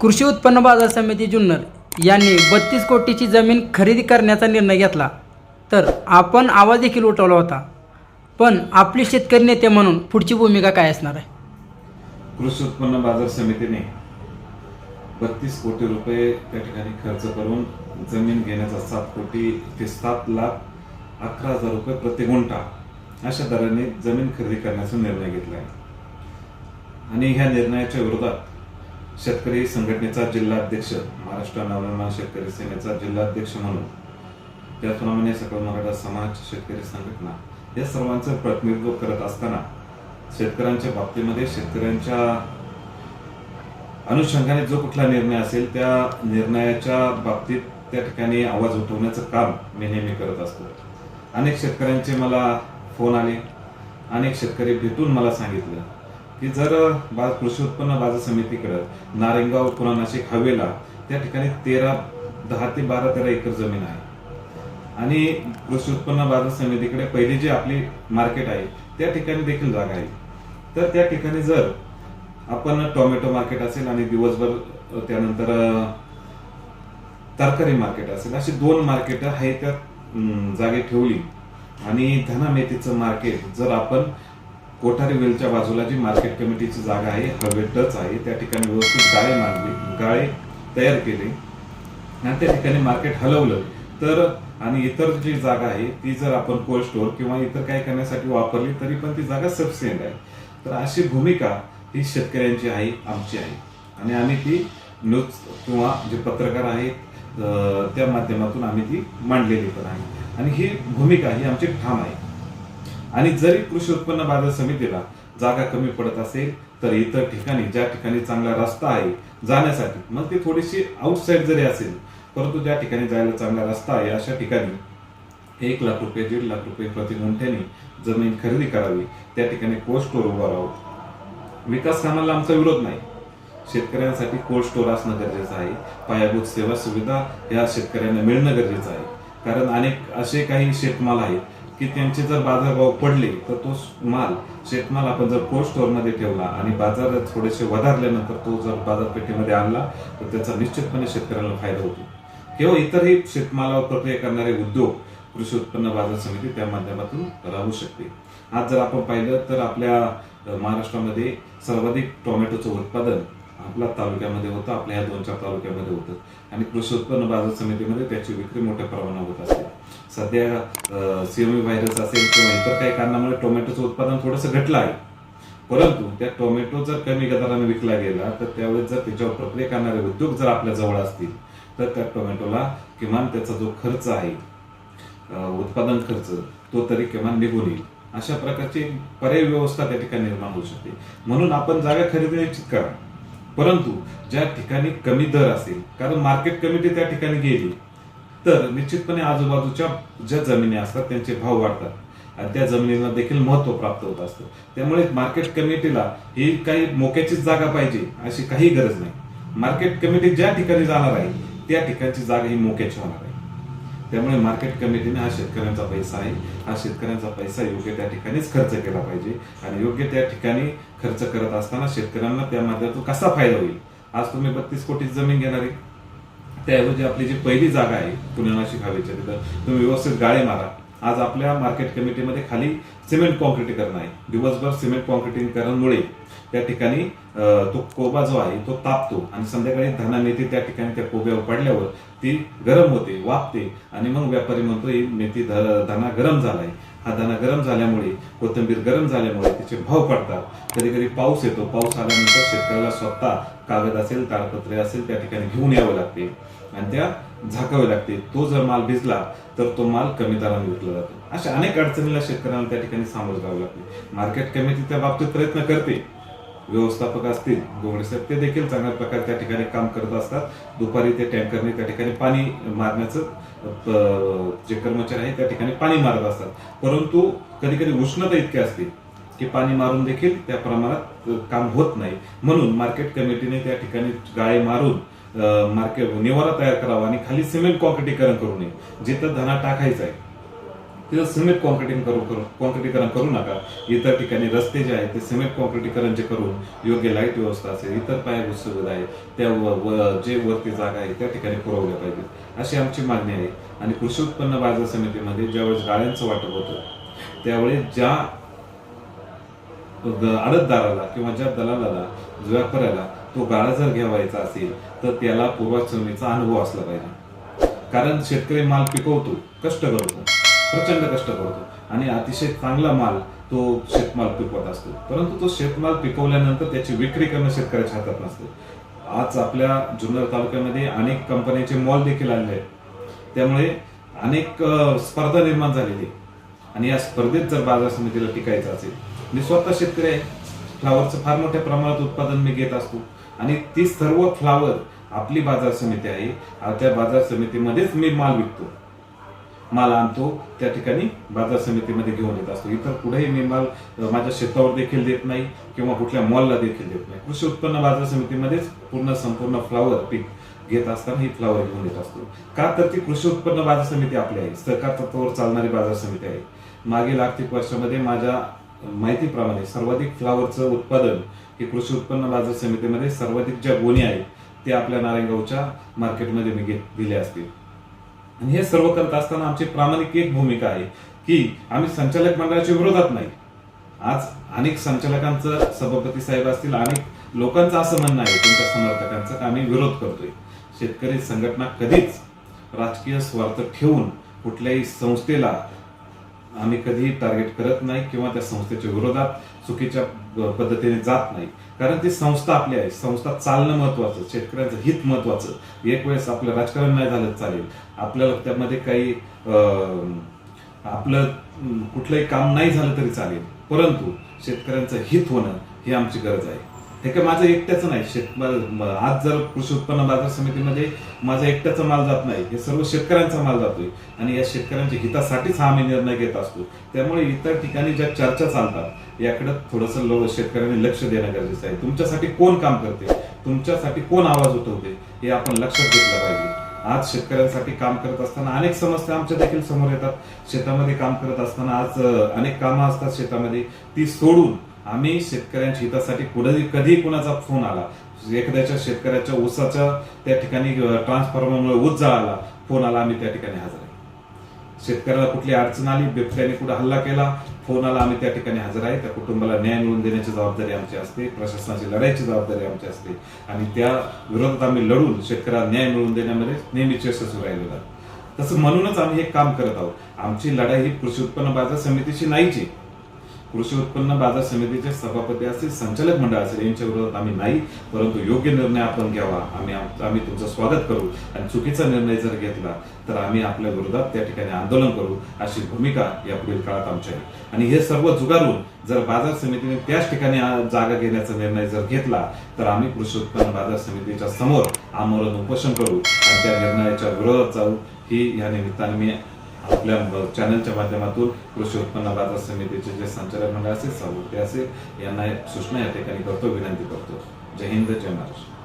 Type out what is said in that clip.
कृषी उत्पन्न बाजार समिती जुन्नर यांनी बत्तीस कोटीची जमीन खरेदी करण्याचा निर्णय घेतला. तर आपण आवाज देखील उठवला होता. पण आपले शेतकरी नेते म्हणून पुढची भूमिका काय असणार आहे? कृषी उत्पन्न बाजार समितीने बत्तीस कोटी रुपये त्या ठिकाणी खर्च करून जमीन घेण्याचा सात कोटी ते सात लाख अकरा हजार रुपये प्रति गुंठा अशा दराने जमीन खरेदी करण्याचा निर्णय घेतला आहे. आणि ह्या निर्णयाच्या विरोधात शेतकरी संघटनेचा जिल्हाध्यक्ष महाराष्ट्र नवनिर्माण शेतकरी सेनेचा जिल्हाध्यक्ष म्हणून. त्याचप्रमाणे सकल मराठा समाज शेतकरी संघटना या सर्वांचं प्रतिनिधित्व करत असताना शेतकऱ्यांच्या बाबतीमध्ये शेतकऱ्यांच्या अनुषंगाने जो कुठला निर्णय असेल त्या निर्णयाच्या बाबतीत त्या ठिकाणी आवाज उठवण्याचं काम मी नेहमी करत असतो. अनेक शेतकऱ्यांचे मला फोन आले अनेक शेतकरी भेटून मला सांगितलं की जर कृषी उत्पन्न बाजार समितीकडे नारेंगाव पुन्हा नाशिक हवेला त्या ठिकाणी तेरा दहा ते बारा तेरा एकर जमीन आहे. आणि कृषी उत्पन्न बाजार समितीकडे पहिली जी आपली मार्केट आहे त्या ठिकाणी देखील जागा आहे. तर त्या ठिकाणी जर आपण टोमॅटो मार्केट असेल आणि दिवसभर त्यानंतर तरकारी मार्केट असेल अशी दोन मार्केट आहे त्या जागे ठेवली. आणि धना मेथीचं मार्केट जर आपण कोठारी वेलच्या बाजूला जी मार्केट कमिटीची जागा आहे हवेतच आहे त्या ठिकाणी व्यवस्थित गाळे मांडली गाळे तयार केले. आणि त्या ठिकाणी मार्केट हलवलं. तर आणि इतर जी जागा आहे ती जर आपण कोल्ड स्टोअर किंवा इतर काही करण्यासाठी वापरली तरी पण ती जागा सफिशियंट आहे. तर अशी भूमिका ही शेतकऱ्यांची आहे आमची आहे. आणि आम्ही ती न्यूज किंवा जे पत्रकार आहेत त्या माध्यमातून आम्ही ती मांडलेली पण आहे. आणि ही भूमिका ही आमची ठाम आहे. आणि जरी कृषी उत्पन्न बाजार समितीला जागा कमी पडत असेल तर इतर ठिकाणी ज्या ठिकाणी चांगला रस्ता आहे जाण्यासाठी मग ती थोडीशी आउटसाईड जरी असेल परंतु ज्या ठिकाणी जायला चांगला रस्ता आहे अशा ठिकाणी एक लाख रुपये दीड लाख रुपये प्रति गुंठ्याने जमीन खरेदी करावी. त्या ठिकाणी कोल्ड स्टोअर उभा राहावं. विकास कामाला आमचा विरोध नाही. शेतकऱ्यांसाठी कोल्ड स्टोअर असणं गरजेचं आहे. पायाभूत सेवा सुविधा या शेतकऱ्यांना मिळणं गरजेचं आहे. कारण अनेक असे काही शेतमाल आहेत की त्यांचे जर बाजारभाव पडले तर तो माल शेतमाल आपण जर कोल्ड स्टोअरमध्ये ठेवला आणि बाजार थोडेसे वधारल्यानंतर तो जर बाजारपेठेमध्ये आणला तर त्याचा निश्चितपणे शेतकऱ्यांना फायदा होतो. किंवा इतरही शेतमालावर प्रक्रिया करणारे उद्योग कृषी उत्पन्न बाजार समिती त्या माध्यमातून राहू शकते. आज जर आपण पाहिलं तर आपल्या महाराष्ट्रामध्ये सर्वाधिक टोमॅटोचं उत्पादन आपल्या तालुक्यामध्ये होतं आपल्या या दोन चार तालुक्यामध्ये होतं. आणि कृषी उत्पन्न बाजार समितीमध्ये त्याची विक्री मोठ्या प्रमाणात होत असते. सध्या सीएमई व्हायरस असेल किंवा इतर काही कारणामुळे टोमॅटोचं उत्पादन थोडंसं घटलं आहे. परंतु त्या टोमॅटो जर कमी दराने विकला गेला तर त्यावेळेस जर त्याच्यावर प्रक्रिया करणारे उद्योग जर आपल्या जवळ असतील तर त्या टोमॅटोला किमान त्याचा जो खर्च आहे उत्पादन खर्च तो तरी किमान निघून येईल. अशा प्रकारची पर्याय व्यवस्था त्या ठिकाणी निर्माण होऊ शकते. म्हणून आपण जागा खरेदी निश्चित करा. परंतु ज्या ठिकाणी कमी दर असेल कारण मार्केट कमिटी त्या ठिकाणी गेली तर निश्चितपणे आजूबाजूच्या ज्या जमिनी असतात त्यांचे भाव वाढतात. आणि त्या जमिनीला देखील महत्त्व प्राप्त होत असतं. त्यामुळे मार्केट कमिटीला ही काही मोक्याचीच जागा पाहिजे अशी काही गरज नाही. मार्केट कमिटी ज्या ठिकाणी जाणार आहे त्या ठिकाणची जागा ही मोक्याची होणार आहे. त्यामुळे मार्केट कमिटीने हा शेतकऱ्यांचा पैसा आहे. हा शेतकऱ्यांचा पैसा योग्य त्या ठिकाणीच खर्च केला पाहिजे. आणि योग्य त्या ठिकाणी खर्च करत असताना शेतकऱ्यांना त्या माध्यमातून कसा फायदा होईल? आज तुम्ही बत्तीस कोटी जमीन घेणार. आहे त्याऐवजी आपली जी पहिली जागा आहे पुणे नाशिक हवेच्या तिथं तुम्ही व्यवस्थित गाळे मारा. आज आपल्या मार्केट कमिटीमध्ये खाली सिमेंट कॉन्क्रिटीकरण आहे. दिवसभर सिमेंट कॉन्क्रिटीकरणमुळे त्या ठिकाणी तो कोबा जो आहे तो तापतो आणि संध्याकाळी धना मेथी त्या ठिकाणी त्या कोब्यावर पडल्यावर ती गरम होते वापते आणि मग व्यापारी म्हणतो ही मेथी धना गरम झालाय. हा धना गरम झाल्यामुळे कोथिंबीर गरम झाल्यामुळे तिचे भाव पडतात. कधी कधी पाऊस येतो. पाऊस आल्यानंतर शेतकऱ्याला स्वतः कागद असेल ताडपत्रे असेल त्या ठिकाणी घेऊन यावं लागते आणि त्या झाकावे लागते. तो जर माल भिजला तर तो माल कमी दराने विकला जातो. अशा अनेक अडचणीला शेतकऱ्यांना त्या ठिकाणी सामोरं जावं लागते. मार्केट कमिटी त्या बाबतीत प्रयत्न करते. व्यवस्थापक असतील गोगडे साहेब ते देखील चांगल्या प्रकारे त्या ठिकाणी काम करत असतात. दुपारी ते टँकरने त्या ठिकाणी पाणी मारण्याचं जे कर्मचारी आहेत त्या ठिकाणी पाणी मारत असतात. परंतु कधी कधी उष्णता इतकी असते की पाणी मारून देखील त्या प्रमाणात काम होत नाही. म्हणून मार्केट कमिटीने त्या ठिकाणी गाळे मारून मार्केट निवारा तयार करावा आणि खाली सिमेंट कॉन्क्रिटीकरण करू नये. जिथं धना टाकायचा आहे तिथं सिमेंट कॉन्क्रिटिंग करू करू कॉन्क्रिटीकरण करू नका. इतर ठिकाणी रस्ते जे आहेत ते सिमेंट कॉन्क्रिटीकरणचे करून योग्य लाइट व्यवस्था असेल इतर पायाभूत सुविधा आहे त्या व- जे वरती जागा आहे त्या ठिकाणी पुरवल्या पाहिजेत. अशी आमची मागणी आहे. आणि कृषी उत्पन्न बाजार समितीमध्ये ज्यावेळेस गाळ्यांचं वाटप होतं त्यावेळेस ज्या आडतदाराला किंवा ज्या दलालाला व्यापाऱ्याला तो गाळा जर घ्यावायचा असेल तर त्याला पूर्वाश्रमीचा अनुभव असला पाहिजे. कारण शेतकरी माल पिकवतो कष्ट करतो. प्रचंड कष्ट करतो आणि अतिशय चांगला माल तो शेतमाल पिकवत असतो. परंतु तो शेतमाल पिकवल्यानंतर त्याची विक्री करणं शेतकऱ्याच्या हातात नसतं. आज आपल्या जुन्नर तालुक्यामध्ये अनेक कंपन्यांचे मॉल देखील आलेले आहेत. त्यामुळे अनेक स्पर्धा निर्माण झालेली आहे आणि या स्पर्धेत जर बाजार समितीला टिकायचं असेल मी स्वतः शेतकरी आहे. फ्लावरचं फार मोठ्या प्रमाणात उत्पादन मी घेत असतो. आणि ती सर्व फ्लावर आपली बाजार समिती आहे. त्या बाजार समितीमध्येच मी माल विकतो. माल आणतो त्या ठिकाणी बाजार समितीमध्ये घेऊन येत असतो. इतर कुठेही मी माल माझ्या शेतावर देखील देत नाही किंवा कुठल्या मॉलला देखील देत नाही. कृषी उत्पन्न बाजार समितीमध्येच पूर्ण संपूर्ण फ्लावर पीक घेत असताना ही फ्लावर घेऊन येत असतो. का तर ती कृषी उत्पन्न बाजार समिती आपली आहे. सरकार तत्वावर चालणारी बाजार समिती आहे. मागील आर्थिक वर्षामध्ये माझ्या माहितीप्रमाणे सर्वाधिक फ्लावरचं उत्पादन हे कृषी उत्पन्न बाजार समितीमध्ये सर्वाधिक ज्या गोणी आहेत ते आपल्या नारायणगावच्या मार्केटमध्ये मी घेत दिले असतील. आणि हे सर्व करत असताना आमची प्रामाणिक एक भूमिका आहे की आम्ही संचालक मंडळाच्या विरोधात नाही. आज अनेक संचालकांचं सभापती साहेब असतील अनेक लोकांचं असं म्हणणं आहे तुमच्या समर्थकांचं की आम्ही विरोध करतोय. शेतकरी संघटना कधीच राजकीय स्वार्थ ठेवून कुठल्याही संस्थेला आम्ही कधीही टार्गेट करत नाही किंवा त्या संस्थेच्या विरोधात चुकीच्या पद्धतीने जात नाही. कारण ती संस्था आपली आहे. संस्था चालणं महत्वाचं शेतकऱ्यांचं हित महत्वाचं एक वेळेस आपलं राजकारण नाही झालं चालेल. आपल्याला त्यामध्ये काही आपलं कुठलंही काम नाही झालं तरी चालेल. परंतु शेतकऱ्यांचं हित होणं ही आमची गरज आहे. हे काय माझं एकट्याचं नाही शेत आज जर कृषी उत्पन्न बाजार समितीमध्ये माझा एकट्याचा माल जात नाही हे सर्व शेतकऱ्यांचा माल जातोय. आणि या शेतकऱ्यांच्या हितासाठीच हा आम्ही निर्णय घेत असतो. त्यामुळे इतर ठिकाणी ज्या चर्चा चालतात याकडे थोडंसं लोक शेतकऱ्यांनी लक्ष देणं गरजेचं आहे. तुमच्यासाठी कोण काम करते? तुमच्यासाठी कोण आवाज उठवते? हे आपण लक्षात घेतलं पाहिजे. आज शेतकऱ्यांसाठी काम करत असताना अनेक समस्या आमच्या देखील समोर येतात. शेतामध्ये काम करत असताना आज अनेक कामं असतात शेतामध्ये. ती सोडून आम्ही शेतकऱ्यांच्या हितासाठी कुठेही कधीही कुणाचा फोन आला. एखाद्याच्या शेतकऱ्याच्या ऊसाच्या त्या ठिकाणी ट्रान्सफॉर्मरमुळे ऊस जळाला फोन आला आम्ही त्या ठिकाणी हजर आहे. शेतकऱ्याला कुठली अडचण आली बिबट्याने कुठे हल्ला केला फोन आला आम्ही त्या ठिकाणी हजर आहे. त्या कुटुंबाला न्याय मिळवून देण्याची जबाबदारी आमची असते प्रशासनाची लढायची जबाबदारी आमची असते. आणि त्या विरोधात आम्ही लढून शेतकऱ्याला न्याय मिळवून देण्यामध्ये नेहमीच यशस्वी राहिलेलो तसं म्हणूनच आम्ही हे काम करत आहोत. आमची लढाई ही कृषी उत्पन्न बाजार समितीची नाहीची. कृषी उत्पन्न बाजार समितीचे सभापती असतील संचालक मंडळ असेल यांच्या विरोधात आम्ही नाही परंतु योग्य निर्णय आपण घ्यावा. आम्ही आम्ही तुमचं स्वागत करू. आणि चुकीचा निर्णय जर घेतला तर आम्ही आपल्या विरोधात त्या ठिकाणी आंदोलन करू अशी भूमिका या पुढील काळात आमची आहे. आणि हे सर्व जुगारून जर बाजार समितीने त्याच ठिकाणी जागा घेण्याचा निर्णय जर घेतला तर आम्ही कृषी उत्पन्न बाजार समितीच्या समोर आमरण उपोषण करू. आणि त्या निर्णयाच्या विरोधात जाऊ ही या निमित्ताने मी आपल्या चॅनलच्या माध्यमातून कृषी उत्पन्न बाजार समितीचे जे संचालक मंडळ असेल सभापती असेल यांना एक सूचना या ठिकाणी करतो विनंती करतो. जय हिंद जय महाराष्ट्र.